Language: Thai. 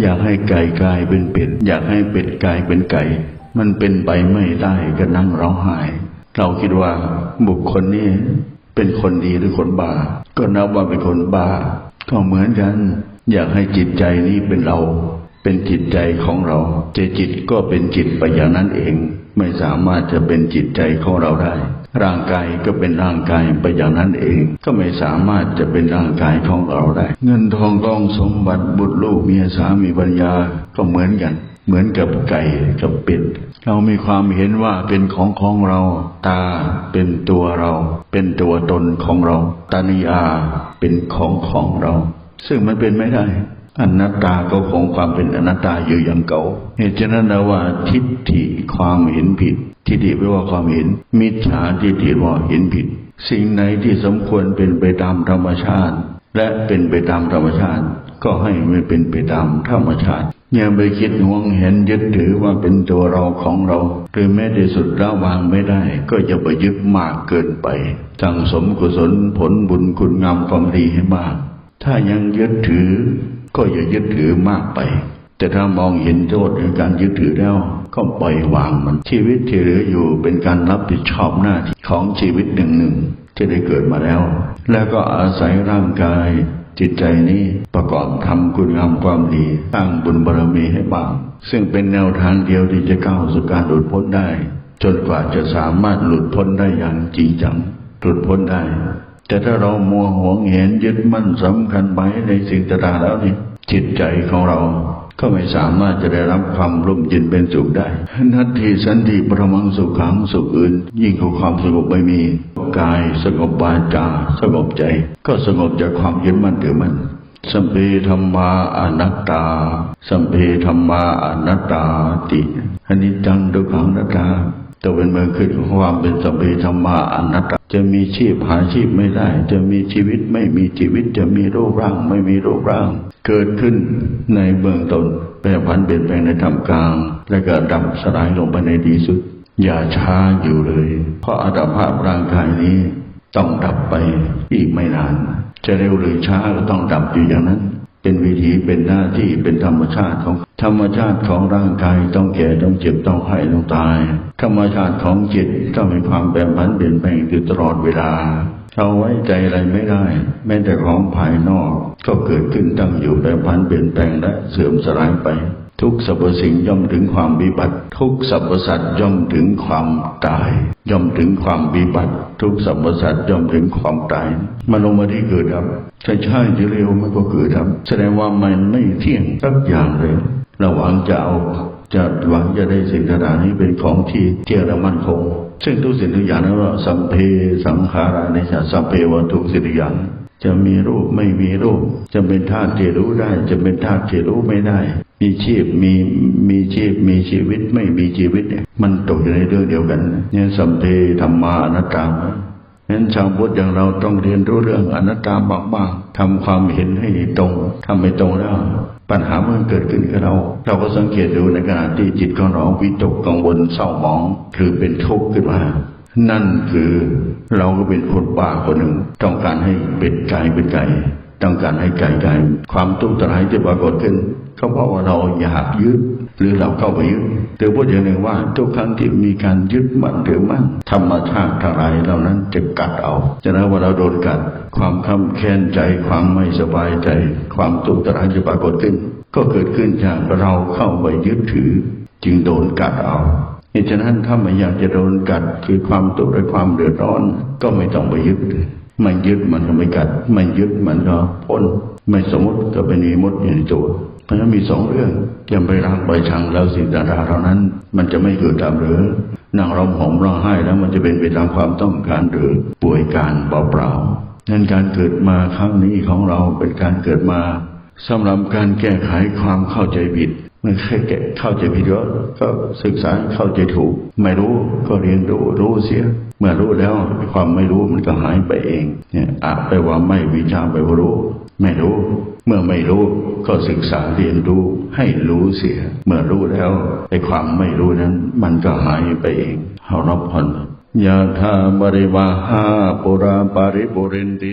อยากให้ไก่กลายเป็นเป็ด อยากให้เป็ดกลายเป็นไก่ มันเป็นไปไม่ได้ก็นั่งร้องไห้ เราคิดว่าบุคคลนี้เป็นคนดีหรือคนบ้า ก็นับว่าเป็นคนบ้า ก็เหมือนกัน อยากให้จิตใจนี้เป็นเรา เป็นจิตใจของเราเจจิตก็เป็นจิตไปอย่างนั้นเอง ไม่สามารถจะเป็นจิตใจของเราได้ ร่างกายก็เป็นร่างกายไปอย่างนั้นเอง ก็ไม่สามารถจะเป็นร่างกายของเราได้ เงินทองกองสมบัติบุตรลูกเมียสามีปัญญาก็เหมือนกัน เหมือนกับไก่กับเป็ดเรามีความเห็นว่าเป็นของของเรา ตาเป็นตัวเรา เป็นตัวตนของเรา ตานิยาเป็นของของเรา ซึ่งมันเป็นไม่ได้ อนัตตาก็คงความเป็นอนัตตาอยู่อย่างเก่า เหตุฉะนั้นนะว่าทิฏฐิความเห็นผิด ทิฏฐิแปลว่าความเห็น มิจฉาทิฏฐิว่าเห็นผิด สิ่งไหนที่สมควรเป็นไปตามธรรมชาติ และเป็นไปตามธรรมชาติ ก็ให้ไม่เป็นไปตามธรรมชาติ อย่าไปคิดหวงเห็นยึดถือว่าเป็นตัวเราของเราหรือแม้แต่สุดละวางไม่ได้ ก็อย่าไปยึดมากเกินไปสั่งสมกุศลผลบุญคุณงามความดีให้มากถ้ายังยึดถือ ก็อย่ายึดถือมากไป แต่ถ้ามองเห็นโทษในการยึดถือแล้ว ก็ปล่อยวางมันชีวิตที่เหลืออยู่เป็นการรับผิดชอบหน้าที่ของชีวิตหนึ่งหนึ่งที่ได้เกิดมาแล้ว แล้วก็อาศัยร่างกายจิตใจนี้ประกอบทำคุณงามความดีสร้างบุญบารมีให้บ้าง ซึ่งเป็นแนวทางเดียวที่จะก้าวสู่การหลุดพ้นได้ จนกว่าจะสามารถหลุดพ้นได้อย่างจริงจังหลุดพ้นได้ แต่ถ้าเรามัวหวงเห็นยึดมั่นสำคัญไว้ในสิ่งต่างๆแล้วนี่จิตใจของเราก็ไม่สามารถจะได้รับความร่มเย็นเป็นสุขได้ นัตถิสันติประมังสุขขังสุขอื่น ยิ่งกว่าความสงบไม่มี กายสงบวาจาสงบใจ ก็สงบจากความยึดมั่นถือมั่นสัมเพธรรมาอนัตตา สัมเพธรรมาอนัตตาติอันนี้จังทุกขังนัตตา จะเป็นเมืองขึ้นของความเป็นสัมเพธรรมาอนัตตาจะมีชีพหาชีพไม่ได้ จะมีชีวิตไม่มีชีวิต จะมีรูปร่างไม่มีรูปร่าง เกิดขึ้นในเบื้องต้นแปรผันเปลี่ยนแปลงในธรรมกลาง และก็ดับสลายลงไปในที่สุด อย่าช้าอยู่เลย เพราะอัตภาพร่างกายนี้ต้องดับไปอีกไม่นาน จะเร็วหรือช้าก็ต้องดับอยู่อย่างนั้น เป็นวิถีเป็นหน้าที่เป็นธรรมชาติของ ธรรมชาติของร่างกายต้องแก่ต้องเจ็บต้องให้ต้องตาย ธรรมชาติของจิตต้องมีความแปรผันเปลี่ยนแปลงอยู่ตลอดเวลาเราไว้ใจอะไรไม่ได้ แม้แต่ของภายนอก ก็เกิดขึ้นตั้งอยู่แปรผันเปลี่ยนแปลงและเสื่อมสลายไป ทุกสรรพสิ่งย่อมถึงความวิบัติ ทุกสรรพสัตว์ย่อมถึงความตาย ย่อมถึงความวิบัติ ทุกสรรพสัตว์ย่อมถึงความตายมันลงมาที่เกิดครับใช่ใช่จะเร็วมันก็เกิดครับ แสดงว่ามันไม่เที่ยงสักอย่างเลย เราหวังจะเอาจะหวังจะได้สิ่งต่างๆนี้เป็นของที่เที่ยงและมั่นคง ซึ่งทุกสิ่งทุกอย่างนั้นว่าสัมเพสังขารานิชาสัมเพวัตถุสิ่งทุกอย่างจะมีรูปไม่มีรูป จะเป็นธาตุที่รู้ได้ จะเป็นธาตุที่รู้ไม่ได้ มีชีพมีมีชีพมีชีวิตไม่มีชีวิตเนี่ยมันตกอยู่ในเรื่องเดียวกันเนี่ยสัมเพธรรมาอนัตตา นั้นชาวพุทธอย่างเราต้องเรียนรู้เรื่องอนัตตามากๆทำความเห็นให้ตรงทำไม่ตรงแล้วปัญหาเมันเกิดขึ้นกับเรา เราก็สังเกตดูในขณะที่จิตของเราวิตกกังวลเศร้าหมองคือเป็นทุกข์ขึ้นมานั่นคือเราก็เป็นคนบ้าคนหนึ่ง ต้องการให้เป็ดไก่เป็นไก่ต้องการให้ไก่ไก่ความทุกข์ทรายที่ปรากฏขึ้นก็เพราะว่าเราอยากยึด หรือเราเข้าไปยึดแต่พูดอย่างหนึ่งว่า ทุกครั้งที่มีการยึดมั่นถือมั่นธรรมชาติทลายเหล่านั้นจะกัดเอาจะนั้นว่าเราโดนกัด ความคำแค้นใจความไม่สบายใจ ความทุกข์ทรายจะปรากฏขึ้น ก็เกิดขึ้นจากเราเข้าไปยึดถือ จึงโดนกัดเอาเหตุฉะนั้นถ้าไม่อยากจะโดนกัดคือความทุกข์และความเดือดร้อน ก็ไม่ต้องไปยึดไม่ยึดมันก็ไม่กัดไม่ยึดมันก็พ้น ไม่สมมติก็เป็นมีมดอยู่ในตัว เพราะฉะนั้นมีสองเรื่องยังไปรักไปชังแล้วสิ่งต่างๆเหล่านั้น มันจะไม่เกิดตามหรือนั่งร้องห่มร้องไห้แล้วมันจะเป็นไปตามความต้องการหรือป่วยการเปล่าๆนั่นการเกิดมาครั้งนี้ของเราเป็นการเกิดมาสำหรับการแก้ไขความเข้าใจผิด มันแค่แก้เข้าใจผิดก็ก็ศึกษาเข้าใจถูก ไม่รู้ก็เรียนรู้รู้เสีย เมื่อรู้แล้วความไม่รู้มันก็หายไปเอง เนี่ยอะไปว่าไม่วิชาไปว่ารู้ไม่รู้ เมื่อไม่รู้ก็ศึกษาเรียนรู้ให้รู้เสีย เมื่อรู้แล้วไอ้ความไม่รู้นั้น มันก็หายไปเองเอารับพรยะธามริวาหาปุราปาริปุเรนติ